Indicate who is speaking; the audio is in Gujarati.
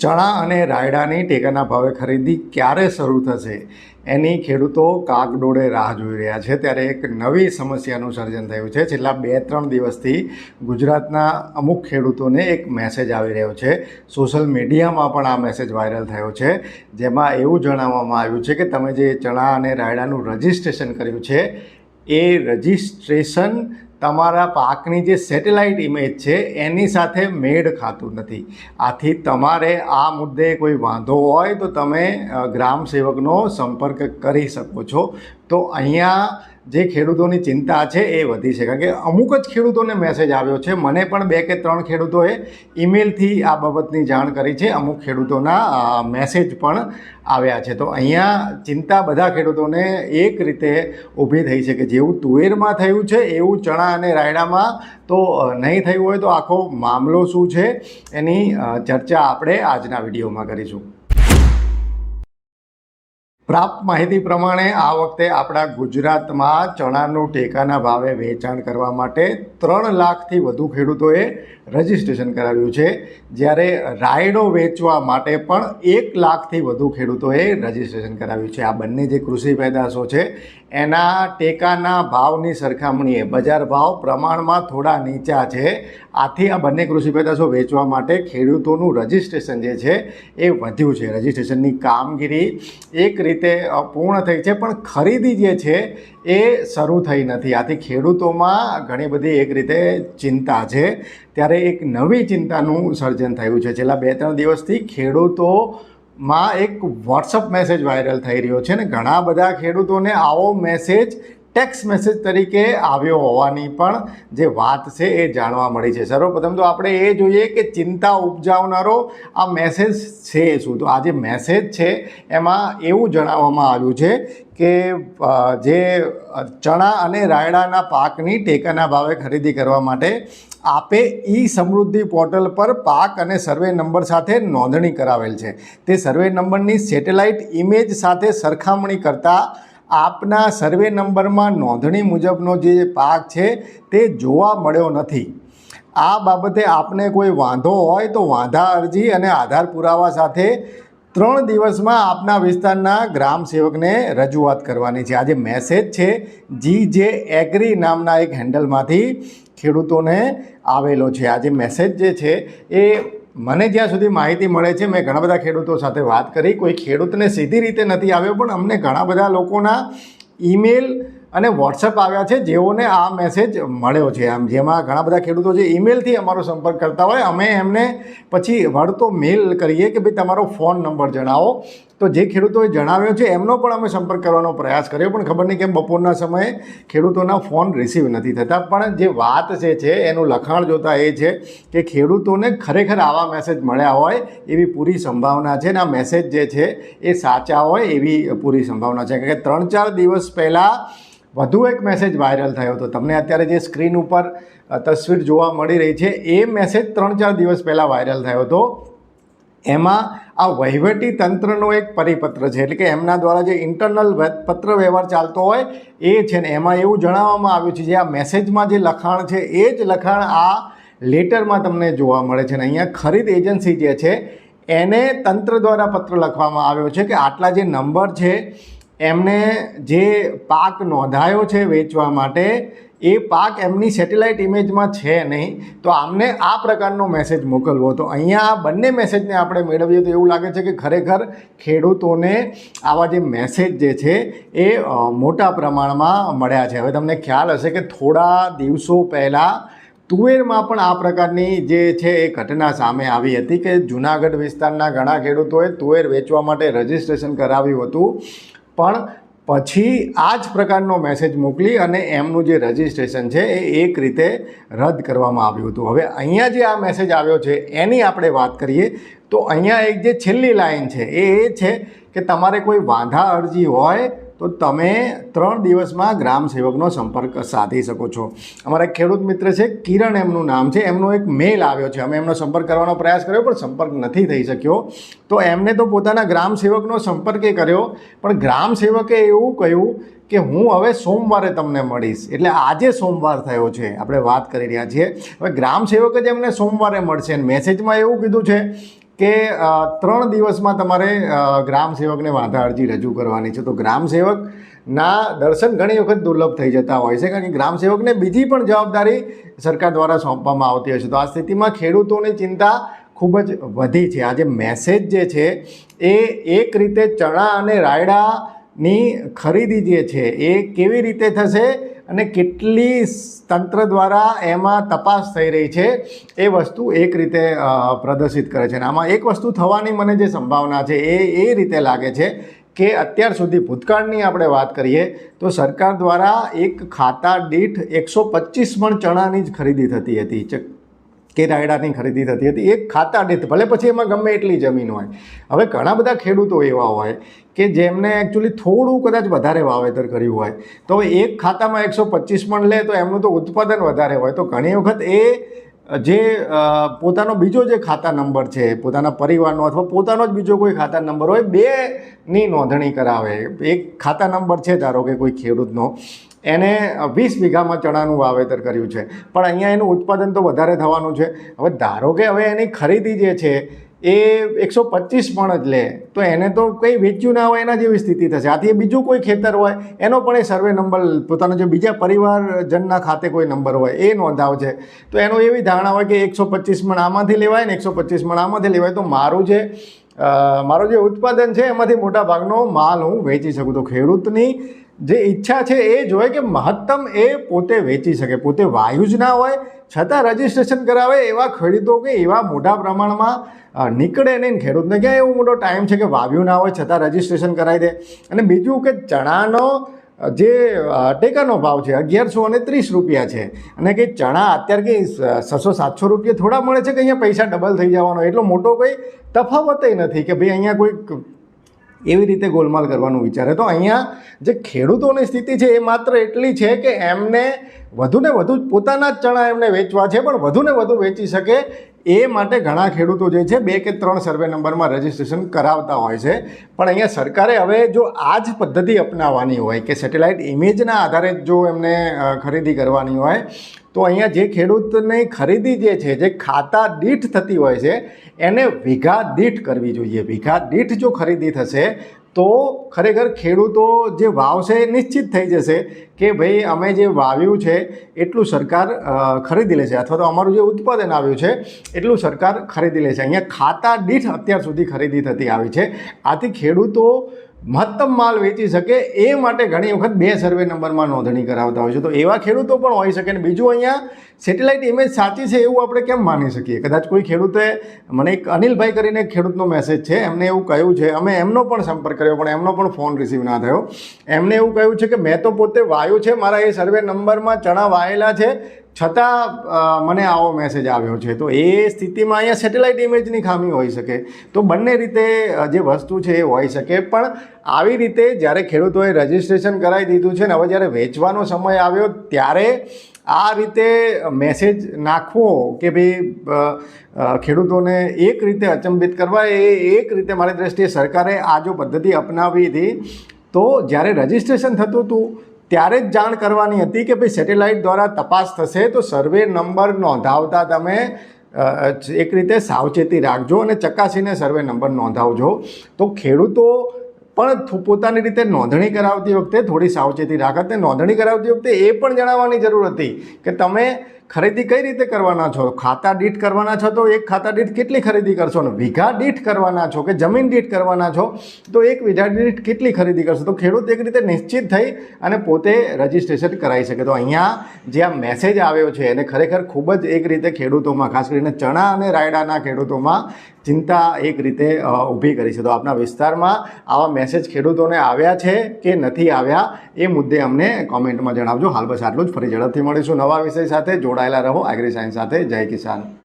Speaker 1: ચણા અને રાયડાની ટેકાના ભાવે ખરીદી ક્યારે શરૂ થશે? એની ખેડૂતો કાગડોળે રાહ જોઈ રહ્યા છે. ત્યારે એક નવી સમસ્યાનું સર્જન થયું છે. છેલ્લા બે ત્રણ દિવસથી ગુજરાતના અમુક ખેડૂતોને એક મેસેજ આવી રહ્યો છે. સોશિયલ મીડિયામાં પણ આ મેસેજ વાયરલ થયો છે. જેમાં એવું જણાવવામાં આવ્યું છે કે તમે જે ચણા અને રાયડાનું રજિસ્ટ્રેશન કર્યું છે, એ રજિસ્ટ્રેશન તમારા પાકની જે સેટેલાઇટ ઇમેજ છે, એની સાથે મેળ ખાતું નથી. આથી તમારે આ મુદ્દે કોઈ વાંધો હોય તો તમે ગ્રામ સેવકનો સંપર્ક કરી શકો છો. તો અહીંયા જે ખેડૂતોની ચિંતા છે એ વધી છે. કારણ કે અમુક જ ખેડૂતોને મેસેજ આવ્યો છે. મને પણ બે કે ત્રણ ખેડૂતોએ ઈમેલથી આ બાબતની જાણ કરી છે. અમુક ખેડૂતોના મેસેજ પણ આવ્યા છે. તો અહીંયા ચિંતા બધા ખેડૂતોને એક રીતે ઊભી થઈ છે કે જેવું તુવેરમાં થયું છે, એવું ચણા અને રાયડામાં તો નહીં થયું હોય તો આખો મામલો શું છે? એની ચર્ચા આપણે આજના વિડીયોમાં કરીશું. પ્રાપ્ત માહિતી પ્રમાણે આ વખતે આપણા ગુજરાતમાં ચણાનું ટેકાના ભાવે વેચાણ કરવા માટે ત્રણ લાખથી વધુ ખેડૂતોએ રજિસ્ટ્રેશન કરાવ્યું છે. જ્યારે રાયડો વેચવા માટે પણ એક લાખથી વધુ ખેડૂતોએ રજિસ્ટ્રેશન કરાવ્યું છે. આ બંને જે કૃષિ પેદાશો છે, એના ટેકાના ભાવની સરખામણીએ બજાર ભાવ પ્રમાણમાં થોડા નીચા છે. આથી આ બંને કૃષિ પેદાશો વેચવા માટે ખેડૂતોનું રજિસ્ટ્રેશન જે છે, એ વધ્યું છે. રજિસ્ટ્રેશનની કામગીરી એક રીતે અ, પૂર્ણ થઈ છે. પણ ખરીદી જે છે એ શરૂ થઈ નથી. આથી ખેડૂતોમાં ઘણી બધી એક રીતે ચિંતા છે. ત્યારે એક નવી ચિંતાનું સર્જન થયું છે. છેલ્લા બે ત્રણ દિવસથી ખેડૂતો માં એક વોટ્સઅપ મેસેજ વાયરલ થઈ રહ્યો છે ને ઘણા બધા ખેડૂતોને આવો મેસેજ ટેક્સ મેસેજ તરીકે આવ્યો હોવાની પણ જે વાત છે એ જાણવા મળી છે. સર્વપ્રથમ તો આપણે એ જોઈએ કે ચિંતા ઉપજાવનારો આ મેસેજ છે શું? તો આ જે મેસેજ છે એમાં એવું જણાવવામાં આવ્યું છે કે જે ચણા અને રાયડાના પાકની ટેકાના ભાવે ખરીદી કરવા માટે આપે ઈ સમૃદ્ધિ પોર્ટલ પર પાક અને સર્વે નંબર સાથે નોંધણી કરાવેલ છે. તે સર્વે નંબરની સેટેલાઇટ ઇમેજ સાથે સરખામણી કરતાં આપના સર્વે નંબરમાં નોંધણી મુજબનો જે પાક છે તે જોવા મળ્યો નથી. આ બાબતે આપને કોઈ વાંધો હોય તો વાંધા અરજી અને આધાર પુરાવા સાથે ત્રણ દિવસમાં આપના વિસ્તારના ગ્રામ સેવકને રજૂઆત કરવાની છે. આજે મેસેજ છે જી જે એગ્રી નામના એક હેન્ડલમાંથી ખેડૂતોને આવેલો છે. આજે મેસેજ જે છે એ મને જ્યાં સુધી માહિતી મળે છે, મેં ઘણા બધા ખેડૂતો સાથે વાત કરી. કોઈ ખેડૂતને સીધી રીતે નથી આવ્યો, પણ અમને ઘણા બધા લોકોના ઈમેલ અને વોટ્સઅપ આવ્યા છે, જેઓને આ મેસેજ મળ્યો છે. આમ જેમાં ઘણા બધા ખેડૂતો જે ઈમેલથી અમારો સંપર્ક કરતા હોય, અમે એમને પછી વળતો મેલ કરીએ કે, ભાઈ, તમારો ફોન નંબર જણાવો. તો જે ખેડૂતોએ જણાવ્યો છે, એમનો પણ અમે સંપર્ક કરવાનો પ્રયાસ કર્યો, પણ ખબર નહીં કેમ બપોરના સમયે ખેડૂતોના ફોન રિસીવ નથી થતા. પણ જે વાત જે છે, એનું લખાણ જોતા એ છે કે ખેડૂતોને ખરેખર આવા મેસેજ મળ્યા હોય એવી પૂરી સંભાવના છે અને આ મેસેજ જે છે, એ સાચા હોય એવી પૂરી સંભાવના છે. કારણ કે ત્રણ ચાર દિવસ પહેલાં વધુ એક મેસેજ વાયરલ થયો હતો. તમને અત્યારે જે સ્ક્રીન ઉપર તસવીર જોવા મળી રહી છે, એ મેસેજ ત્રણ ચાર દિવસ પહેલાં વાયરલ થયો હતો. એમાં આ વહીવટી તંત્રનો એક પરિપત્ર છે. એટલે કે એમના દ્વારા જે ઇન્ટરનલ પત્ર વ્યવહાર ચાલતો હોય, એ છે ને, એમાં એવું જણાવવામાં આવ્યું છે જે આ મેસેજમાં જે લખાણ છે, એ જ લખાણ આ લેટરમાં તમને જોવા મળે છે. ને અહીંયા ખરીદ એજન્સી જે છે, એને તંત્ર દ્વારા પત્ર લખવામાં આવ્યો છે કે આટલા જે નંબર છે એમને જે પાક નોંધાયો છે વેચવા માટે, એ પાક એમની સેટેલાઇટ ઇમેજમાં છે નહીં. તો આમને આ પ્રકારનો મેસેજ મોકલવો તો અહીંયા આ બંને મેસેજને આપણે મેળવીએ તો એવું લાગે છે કે ખરેખર ખેડૂતોને આવા જે મેસેજ જે છે એ મોટા પ્રમાણમાં મળ્યા છે. હવે તમને ખ્યાલ હશે કે થોડા દિવસો પહેલાં તુવેરમાં પણ આ પ્રકારની જે છે એ ઘટના સામે આવી હતી કે જુનાગઢ વિસ્તારના ઘણા ખેડૂતોએ તુવેર વેચવા માટે રજિસ્ટ્રેશન કરાવ્યું હતું. પણ પછી આ જ પ્રકારનો મેસેજ મોકલી અને એમનું જે રજિસ્ટ્રેશન છે એ એક રીતે રદ કરવામાં આવ્યું હતું. હવે અહીંયા જે આ મેસેજ આવ્યો છે, એની આપણે વાત કરીએ, તો અહીંયા એક જે છેલ્લી લાઈન છે, એ એ છે કે તમારે કોઈ વાંધા અરજી હોય તો તમે ત્રણ દિવસમાં ગ્રામ સેવકનો સંપર્ક સાધી શકો છો. અમારા ખેડૂત મિત્ર છે, કિરણ એમનું નામ છે. એમનો એક મેલ આવ્યો છે. અમે એમનો સંપર્ક કરવાનો પ્રયાસ કર્યો, પણ સંપર્ક નથી થઈ શક્યો. તો એમને તો પોતાના ગ્રામ સેવકનો સંપર્ક કર્યો, પણ ગ્રામ સેવકે એવું કહ્યું કે હું હવે સોમવારે તમને મળીશ. એટલે આજે સોમવાર થયો છે. આપણે વાત કરી રહ્યા છીએ. હવે ગ્રામ સેવક જ એમને સોમવારે મળશે. મેસેજમાં એવું કીધું છે કે ત્રણ દિવસમાં તમારે ગ્રામ સેવકને વાંધા અરજી રજૂ કરવાની છે. તો ગ્રામ સેવકના દર્શન ઘણી વખત દુર્લભ થઈ જતા હોય છે. કારણ કે ગ્રામ સેવકને બીજી પણ જવાબદારી સરકાર દ્વારા સોંપવામાં આવતી છે. તો આ સ્થિતિમાં ખેડૂતોની ચિંતા ખૂબ જ વધી છે. આ જે મેસેજ જે છે, એ એક રીતે ચણા અને રાયડાની ખરીદી જે છે, એ કેવી રીતે થશે? અને કેટલી તંત્ર દ્વારા એમાં તપાસ થઈ રહી છે, એ વસ્તુ એક રીતે પ્રદર્શિત કરે છે. અને આમાં એક વસ્તુ થવાની મને જે સંભાવના છે, એ એ રીતે લાગે છે કે અત્યાર સુધી ભૂતકાળની આપણે વાત કરીએ, તો સરકાર દ્વારા એક ખાતા દીઠ એકસો પચીસ મણ ચણાની જ ખરીદી થતી હતી. કે રાયડાની ખરીદી થતી હતી. એક ખાતા દીઠ, ભલે પછી એમાં ગમે એટલી જમીન હોય. હવે ઘણા બધા ખેડૂતો એવા હોય કે જેમને એકચ્યુઅલી થોડું કદાચ વધારે વાવેતર કર્યું હોય. તો એક ખાતામાં એકસો પચીસ પણ લે તો એમનું તો ઉત્પાદન વધારે હોય. તો ઘણી વખત એ, જે પોતાનો બીજો જે ખાતા નંબર છે, પોતાના પરિવારનો અથવા પોતાનો જ બીજો કોઈ ખાતા નંબર હોય, બેની નોંધણી કરાવે. એક ખાતા નંબર છે ધારો કે કોઈ ખેડૂતનો. એને વીસ વીઘામાં ચણાનું વાવેતર કર્યું છે. પણ અહીંયા એનું ઉત્પાદન તો વધારે થવાનું છે. હવે ધારો કે હવે એની ખરીદી જે છે, એ એકસો પચીસ પણ જ લે, તો એને તો કંઈ વેચ્યું ના હોય એના જેવી સ્થિતિ થશે. આથી એ બીજું કોઈ ખેતર હોય, એનો પણ એ સર્વે નંબર, પોતાનો જે બીજા પરિવારજનના ખાતે કોઈ નંબર હોય, એ નોંધાવશે તો એનો એવી ધારણા હોય કે એકસો પચીસ મણ આમાંથી લેવાય ને એકસો પચીસ મણ આમાંથી લેવાય, તો મારું જે મારું જે ઉત્પાદન છે, એમાંથી મોટા ભાગનો માલ હું વેચી શકું. તો ખેડૂતની જે ઈચ્છા છે એ જોઈએ કે મહત્તમ એ પોતે વેચી શકે, પોતે વાયુ જ ના હોય, છતાં રજિસ્ટ્રેશન કરાવે એવા ખેડૂતો કે એવા મોટા પ્રમાણમાં નીકળે નહીં ખેડૂતને. ક્યાં એવો મોટો ટાઈમ છે કે વાવ્યું ના હોય, છતાં રજિસ્ટ્રેશન કરાવી દે. અને બીજું કે ચણાનો જે ટેકાનો ભાવ છે અગિયારસો અને ત્રીસ રૂપિયા છે. અને કે ચણા અત્યારે કે છસો સાતસો રૂપિયા થોડા મળે છે કે અહીંયા પૈસા ડબલ થઈ જવાનો એટલો મોટો કોઈ તફાવત નથી કે ભાઈ અહીંયા કોઈ એવી રીતે ગોલમાલ કરવાનું વિચારે તો અહીંયા જે ખેડૂતોની સ્થિતિ છે એ માત્ર એટલી છે કે એમને વધુને વધુ પોતાના જ ચણા એમને વેચવા છે, પણ વધુને વધુ વેચી શકે એ માટે ઘણા ખેડૂતો જે છે બે કે ત્રણ સર્વે નંબરમાં રજીસ્ટ્રેશન કરાવતા હોય છે. પણ અહીંયા સરકારે હવે જો આ જ પદ્ધતિ અપનાવવાની હોય કે સેટેલાઇટ ઇમેજના આધારે જ એમને ખરીદી કરવાની હોય, તો અહીંયા જે ખેડૂતની ખરીદી જે છે, જે ખાતા દીઠ થતી હોય છે, એને વીઘા દીઠ કરવી જોઈએ. વીઘા દીઠ જો ખરીદી થશે તો ખરેખર ખેડૂતો જે વાવશે નિશ્ચિત થઈ જશે કે ભાઈ અમે જે વાવ્યું છે, એટલું સરકાર ખરીદી લેશે. અથવા તો અમારું જે ઉત્પાદન આવ્યું છે, એટલું સરકાર ખરીદી લેશે. અહીંયા ખાતા દીઠ અત્યાર સુધી ખરીદી થતી આવી છે. આથી ખેડૂતો મહત્તમ માલ વેચી શકે એ માટે ઘણી વખત બે સર્વે નંબરમાં નોંધણી કરાવતા હોય છે. તો એવા ખેડૂતો પણ હોઈ શકે અને બીજું અહીંયા સેટેલાઇટ ઇમેજ સાચી છે એવું આપણે કેમ માની શકીએ? કદાચ કોઈ ખેડૂતે મને એક અનિલભાઈ કરીને એક ખેડૂતનો મેસેજ છે. એમને એવું કહ્યું છે, અમે એમનો પણ સંપર્ક કર્યો, પણ એમનો પણ ફોન રિસીવ ના થયો. એમને એવું કહ્યું છે કે, મેં તો પોતે વાયું છે, મારા એ સર્વે નંબરમાં ચણા વાયેલા છે. છતાં મને આવો મેસેજ આવ્યો છે. તો એ સ્થિતિમાં અહીંયા સેટેલાઇટ ઇમેજની ખામી હોઈ શકે. તો બંને રીતે જે વસ્તુ છે એ હોઈ શકે. પણ આવી રીતે જ્યારે ખેડૂતોએ રજીસ્ટ્રેશન કરાવી દીધું છે ને, હવે જ્યારે વેચવાનો સમય આવ્યો ત્યારે આ રીતે મેસેજ નાખવો કે ભાઈ ખેડૂતોને એક રીતે અચંબિત કરવા, એ એક રીતે મારી દ્રષ્ટિએ સરકારે આ જો પદ્ધતિ અપનાવી હતી, તો જ્યારે રજિસ્ટ્રેશન થતું હતું ત્યારે જ જાણ કરવાની હતી કે ભાઈ સેટેલાઇટ દ્વારા તપાસ થશે તો સર્વે નંબર નોંધાવતા તમે એક રીતે સાવચેતી રાખજો અને ચકાસીને સર્વે નંબર નોંધાવજો. તો ખેડૂતો પણ પોતાની રીતે નોંધણી કરાવતી વખતે થોડી સાવચેતી રાખત ને નોંધણી કરાવતી વખતે એ પણ જણાવવાની જરૂર હતી કે તમે ખરીદી કઈ રીતે કરવાના છો? ખાતા દીઠ કરવાના છો તો એક ખાતા દીઠ કેટલી ખરીદી કરશો અને વીઘા દીઠ કરવાના છો કે જમીન દીઠ કરવાના છો તો એક વીઘા દીઠ કેટલી ખરીદી કરશો? તો ખેડૂત એક રીતે નિશ્ચિત થઈ અને પોતે રજીસ્ટ્રેશન કરાવી શકે. તો અહીંયા જે આ મેસેજ આવ્યો છે એને ખરેખર ખૂબ જ એક રીતે ખેડૂતોમાં, ખાસ કરીને ચણા અને રાયડાના ખેડૂતોમાં ચિંતા એક રીતે ઊભી કરી છે. તો આપના વિસ્તારમાં આવા મેસેજ ખેડૂતોને આવ્યા છે કે નથી આવ્યા એ મુદ્દે અમને કોમેન્ટમાં જણાવજો. હાલ બસ આટલું જ. ફરી ઝડપથી મળીશું નવા વિષય સાથે. જોડાયેલા રહો. એગ્રી સાયન્સ સાથે. જય કિસાન.